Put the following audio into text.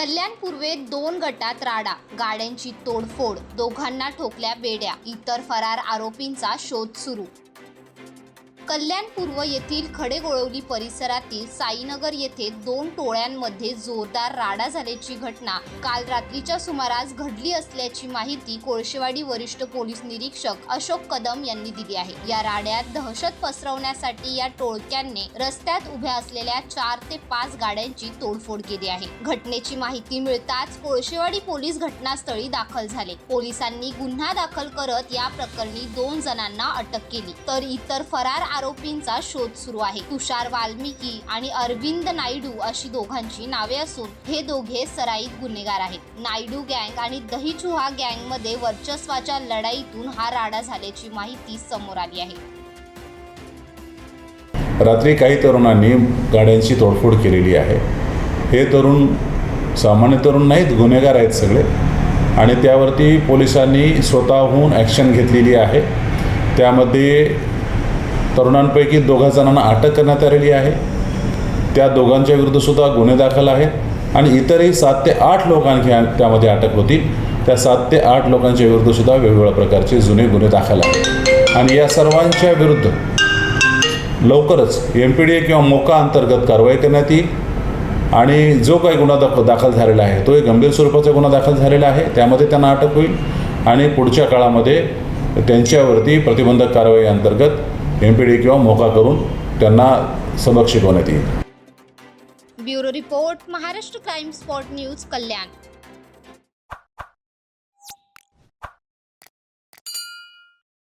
कल्याण पूर्वेत दोन गटात राडा गाड्यांची तोडफोड दोघांना ठोकल्या बेड्या इतर फरार आरोपींचा शोध सुरू. कल्याणपूर्व येथील खडेगोळवली परिसरातील साईनगर येथे दोन टोळ्यांमध्ये जोरदार राडा झाल्याची घटना काल रात्रीच्या सुमारास घडली असल्याची माहिती कोळशेवाडी वरिष्ठ पोलीस निरीक्षक अशोक कदम यांनी दिली आहे. या राड्यात दहशत पसरवण्यासाठी या टोळक्यांनी रस्त्यात उभ्या असलेल्या चार ते पाच गाड्यांची तोडफोड केली आहे. घटनेची माहिती मिळताच कोळशेवाडी पोलीस घटनास्थळी दाखल झाले. पोलिसांनी गुन्हा दाखल करत या प्रकरणी दोन जणांना अटक केली. तर इतर फरार आरोपींचा शोध सुरू आहे. तुषार वाल्मिकी आणि अरविंद नायडू अशी दोघांची नावे असून हे दोघे सराईत गुन्हेगार आहेत. नायडू गँग आणि दहीचुहा गँगमध्ये वर्चस्वाच्या लढाईतून हा राडा झाल्याची माहिती समोर आली आहे. रात्री काही तरुणांनी गाड्यांची तोडफोड केलेली आहे. हे तरुण सामान्य तरुण नाहीत गुन्हेगार आहेत सगळे. आणि त्यावरती पोलिसांनी स्वतःहून ॲक्शन घेतलेली आहे. त्यामध्ये तरुणांपैकी दोघा जणांना अटक करण्यात आलेली आहे. त्या दोघांच्या विरुद्धसुद्धा गुन्हे दाखल आहेत आणि इतरही सात ते आठ लोक आणखी त्यामध्ये अटक होतील. त्या सात ते आठ लोकांच्या विरुद्धसुद्धा वेगवेगळ्या प्रकारचे जुने गुन्हे दाखल आहेत. आणि या सर्वांच्या विरुद्ध लवकरच एम पी डी ए किंवा मोका अंतर्गत कारवाई करण्यात येईल. आणि जो काही गुन्हा दाख दाखल झालेला आहे तो एक गंभीर स्वरूपाचा गुन्हा दाखल झालेला आहे. त्यामध्ये त्यांना अटक होईल. आणि पुढच्या काळामध्ये त्यांच्यावरती प्रतिबंधक कारवाई अंतर्गत एम पी डी किंवा मोका करून त्यांना सबक शिकवण्यात येईल. Bureau report Maharashtra crime spot news Kalyan.